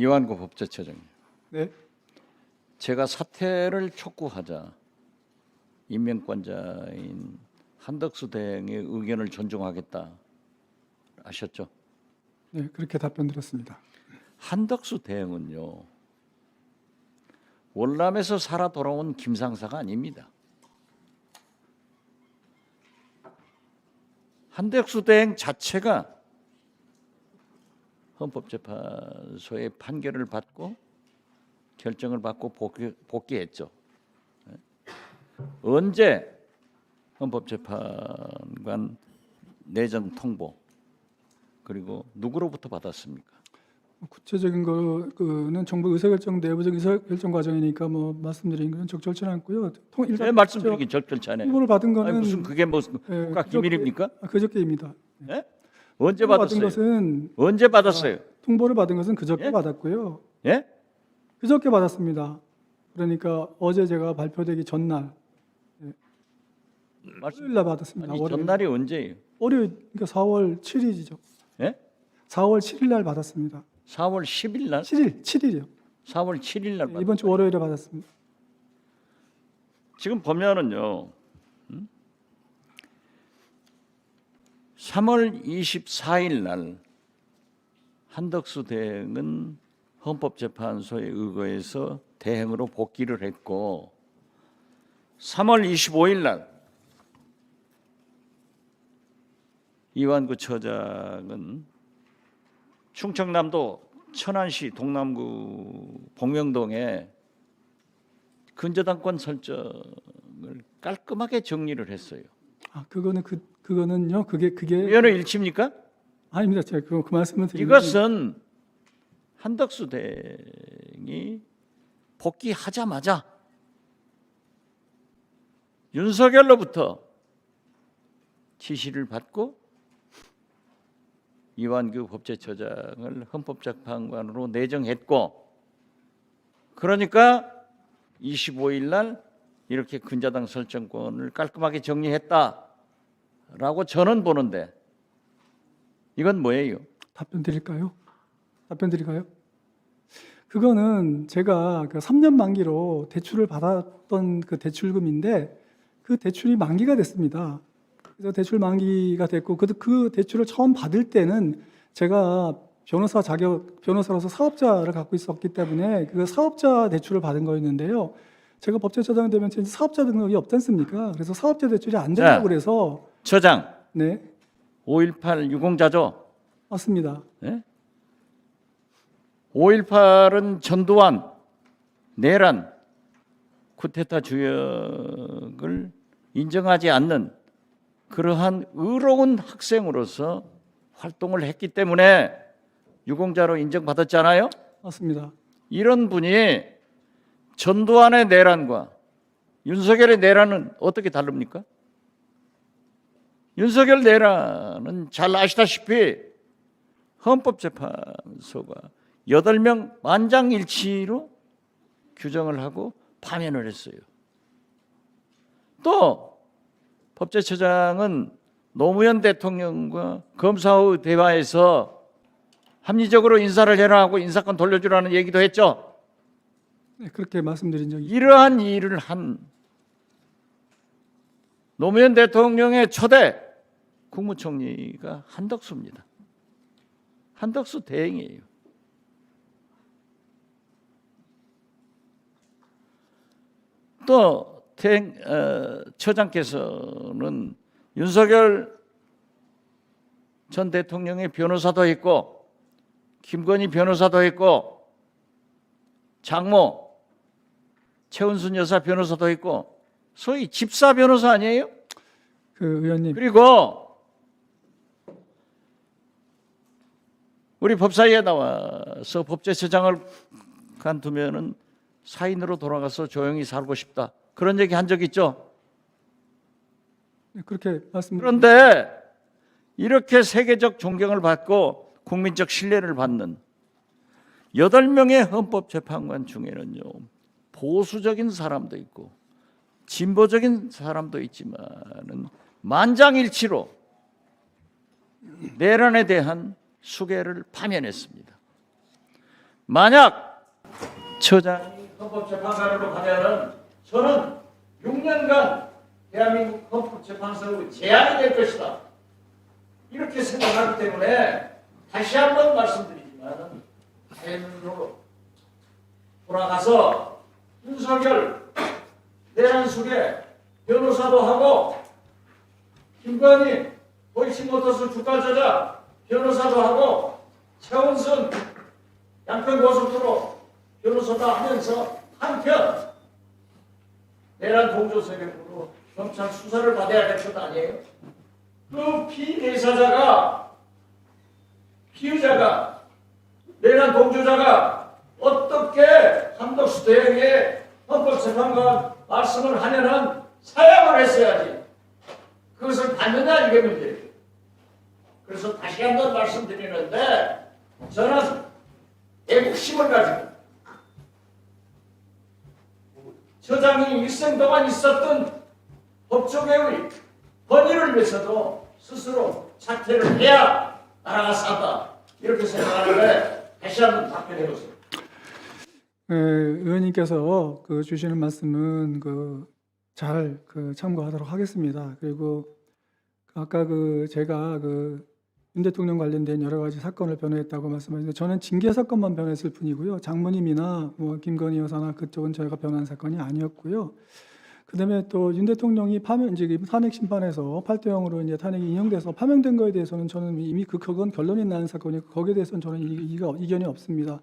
이완구 법제처장님. 네. 제가 사퇴를 촉구하자 임명권자인 한덕수 대행의 의견을 존중하겠다 하셨죠. 네, 그렇게 답변 드렸습니다. 한덕수 대행은요 월남에서 살아 돌아온 김상사가 아닙니다. 한덕수 대행 자체가 헌법재판소의 판결을 받고 결정을 받고 복귀, 복귀했죠. 예? 언제 헌법재판관 내정 통보 그리고 누구로부터 받았습니까? 구체적인 거는 정부 의사결정 내부적 의사결정 과정이니까 뭐 말씀드린 건 적절치 않고요. 통왜 일단 말씀드리긴 절절치 않아요. 통보를 받은 아니, 거는 무슨 그게 무슨 예, 국가 그저께- 기밀입니까? 아, 그저께입니다. 예? 언제 통보 받은 받았어요? 것은 언제 받았어요? 통보를 받은 것은 그저께 예? 받았고요. 예? 그저께 받았습니다. 그러니까 어제 제가 발표되기 전날 말씀 월요일 날 받았습니다. 아니 월요일. 전날이 언제예요? 월요일 그러니까 4월 7일이죠. 예? 4월 7일 날 받았습니다. 4월 10일 날, 7일, 7일이요. 4월 7일 날 받. 이번 주 월요일에 받았습니다. 지금 보면은요. 3월 24일 날 한덕수 대행은 헌법재판소에 의거해서 대행으로 복귀를 했고 3월 25일 날 이완구 처장은 충청남도 천안시 동남구 복명동에 근저당권 설정을 깔끔하게 정리를 했어요. 아, 그거는 그 그거는요. 그게 그게 위원회 일치입니까? 아닙니다. 제가 그, 그 말씀을 드리는 이것은 한덕수 대행이 복귀하자마자 윤석열로부터 지시를 받고 이완규 법제처장을 헌법재판관으로 내정했고 그러니까 25일 날 이렇게 근자당 설정권을 깔끔하게 정리했다 라고 저는 보는데 이건 뭐예요? 답변 드릴까요? 답변 드릴까요? 그거는 제가 그 3년 만기로 대출을 받았던 그 대출금인데 그 대출이 만기가 됐습니다. 그래서 대출 만기가 됐고 그, 그 대출을 처음 받을 때는 제가 변호사 자격 변호사로서 사업자를 갖고 있었기 때문에 그 사업자 대출을 받은 거였는데요. 제가 법제처장 되면 사업자 등록이 없지 않습니까? 그래서 사업자 대출이 안 된다고 자. 그래서 처장 네 5.18 유공자죠. 맞습니다. 예? 5.18은 전두환, 내란, 쿠데타 주역을 인정하지 않는 그러한 의로운 학생으로서 활동을 했기 때문에 유공자로 인정받았잖아요. 맞습니다. 이런 분이 전두환의 내란과 윤석열의 내란은 어떻게 다릅니까? 윤석열 내란은 잘 아시다시피 헌법재판소가 8명 만장일치로 규정을 하고 파면을 했어요. 또 법제처장은 노무현 대통령과 검사의 대화에서 합리적으로 인사를 해라 하고 인사권 돌려주라는 얘기도 했죠. 네, 그렇게 말씀드린 적이 이러한 일을 한 노무현 대통령의 초대 국무총리가 한덕수입니다. 한덕수 대행이에요. 또 대행 어, 처장께서는 윤석열 전 대통령의 변호사도 했고 김건희 변호사도 했고 장모 최은순 여사 변호사도 있고 소위 집사 변호사 아니에요? 그 의원님 그리고 우리 법사위에 나와서 법제처장을 간두면은 사인으로 돌아가서 조용히 살고 싶다 그런 얘기 한 적 있죠. 네, 그렇게 말씀 그런데 이렇게 세계적 존경을 받고 국민적 신뢰를 받는 여덟 명의 헌법재판관 중에는요 보수적인 사람도 있고 진보적인 사람도 있지만은 만장일치로 내란에 대한 수계를 파면했습니다. 만약 처장이 헌법재판관으로 가면은 저는 6년간 대한민국 헌법재판소의 재앙이 될 것이다. 이렇게 생각하기 때문에 다시 한번 말씀드리지만 자연으로 돌아가서 윤석열 내란숙에 변호사도 하고 김건희 도이치모터스 주가 조작 변호사도 하고 최원순 양평고속도로 변호사도 하면서 한편 내란 동조 세력으로 경찰 수사를 받아야 될 것 아니에요? 그 피대사자가 피의자가 내란 동조자가 어떻게 한덕수 대행의 헌법재판관 말씀을 하면은 사양을 했어야지. 그것을 받느냐 이게 문제예요. 그래서 다시 한 번 말씀드리는데 저는 애국심을 가지고 처장이 일생 동안 있었던 법조계의 권위를 위해서도 스스로 사퇴를 해야 나라가 산다 이렇게 생각하는데 다시 한번 답변해 보세요. 예, 의원님께서 그 주시는 말씀은 그 잘 그 참고하도록 하겠습니다. 그리고 아까 그 제가 그 윤 대통령 관련된 여러 가지 사건을 변호했다고 말씀하셨는데 저는 징계 사건만 변호했을 뿐이고요. 장모님이나 뭐 김건희 여사나 그쪽은 저희가 변호한 사건이 아니었고요. 그다음에 또 윤 대통령이 파면 이제 탄핵 심판에서 8대 0으로 이제 탄핵이 인용돼서 파면된 거에 대해서는 저는 이미 그 그건 결론이 나는 사건이고 거기에 대해서는 저는 이, 이가 이견이 없습니다.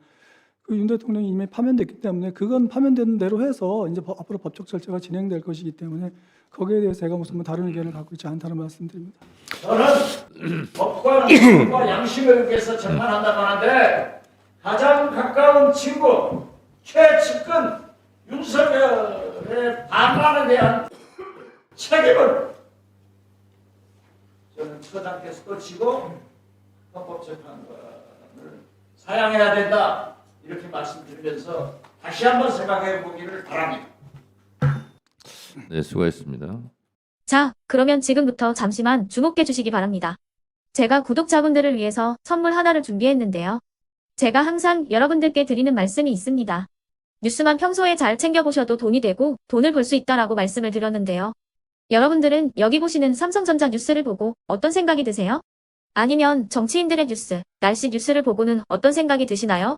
그 윤 대통령이 이미 파면됐기 때문에 그건 파면된 대로 해서 이제 법- 앞으로 법적 절차가 진행될 것이기 때문에 거기에 대해서 제가 무슨 뭐 다른 의견을 갖고 있지 않다는 말씀드립니다. 저는 법과 법과 양심을 위해서 재판한다고 하는데 가장 가까운 친구 최측근 윤석열의 반란에 대한 책임을 저는 처장께서도 지고 헌법재판관을 사양해야 된다 이렇게 말씀드리면서 다시 한번 생각해 보기를 바랍니다. 네, 수고했습니다. 자, 그러면 지금부터 잠시만 주목해 주시기 바랍니다. 제가 구독자분들을 위해서 선물 하나를 준비했는데요. 제가 항상 여러분들께 드리는 말씀이 있습니다. 뉴스만 평소에 잘 챙겨보셔도 돈이 되고 돈을 벌 수 있다라고 말씀을 드렸는데요. 여러분들은 여기 보시는 삼성전자 뉴스를 보고 어떤 생각이 드세요? 아니면 정치인들의 뉴스, 날씨 뉴스를 보고는 어떤 생각이 드시나요?